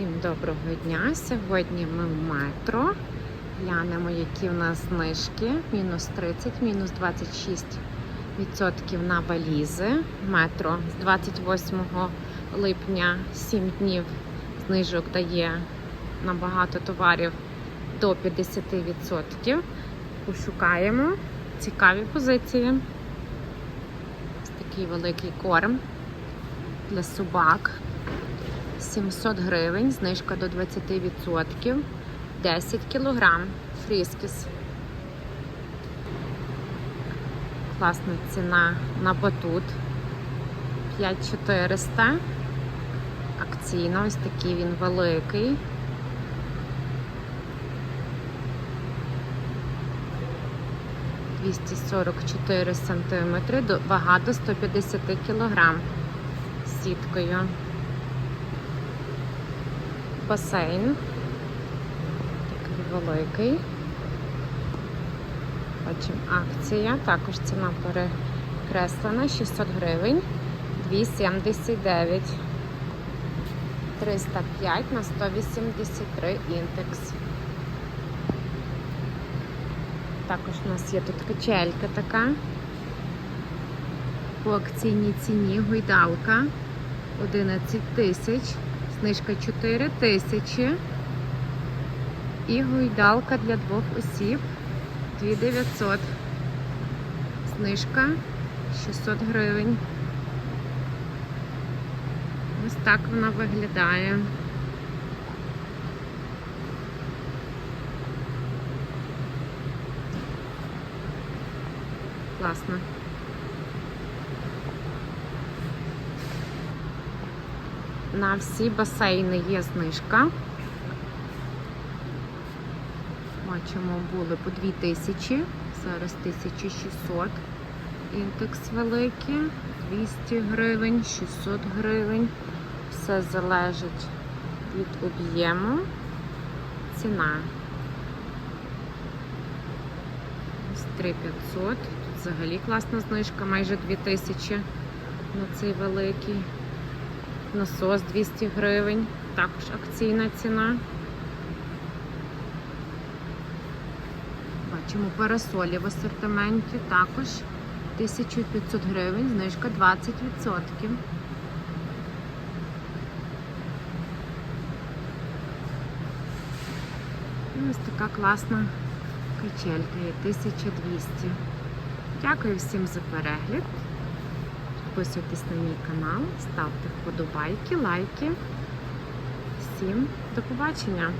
Всім доброго дня! Сьогодні ми в метро. Глянемо, які в нас знижки. Мінус 30, мінус 26% на валізи. Метро з 28 липня 7 днів знижок дає на багато товарів до 50%. Пошукаємо цікаві позиції. Такий великий корм для собак. 700 гривень, знижка до 20%, 10 кілограм, фріскіс. Класна ціна на батут. 5400. Акційно, ось такий він великий. ...244 сантиметри, до- вага до 150 кілограм сіткою басейн. Такий великий. Бачимо акція. Також ціна перекреслена 600 гривень. 279. 305 на 183 індекс. Також у нас є тут качелька така. По акційній ціні гойдалка 11 тисяч. Знижка 4 тисячі. І гойдалка для двох осіб 2900. Знижка 600 гривень. Ось так вона виглядає. Класно. На всі басейни є знижка. Бачимо, були по 2000, зараз 1600. Індекс великий, 200 гривень, 600 гривень. Все залежить від об'єму. Ціна. Ось 3500. Тут взагалі класна знижка, майже 2000 на цей великий. Насос 200 гривень, також акційна ціна. Бачимо парасолі в асортименті, також 1500 гривень, знижка 20%. І ось така класна качелька є 1200. Дякую всім за перегляд. Підписуйтесь на мій канал, ставте вподобайки, лайки. Всім до побачення!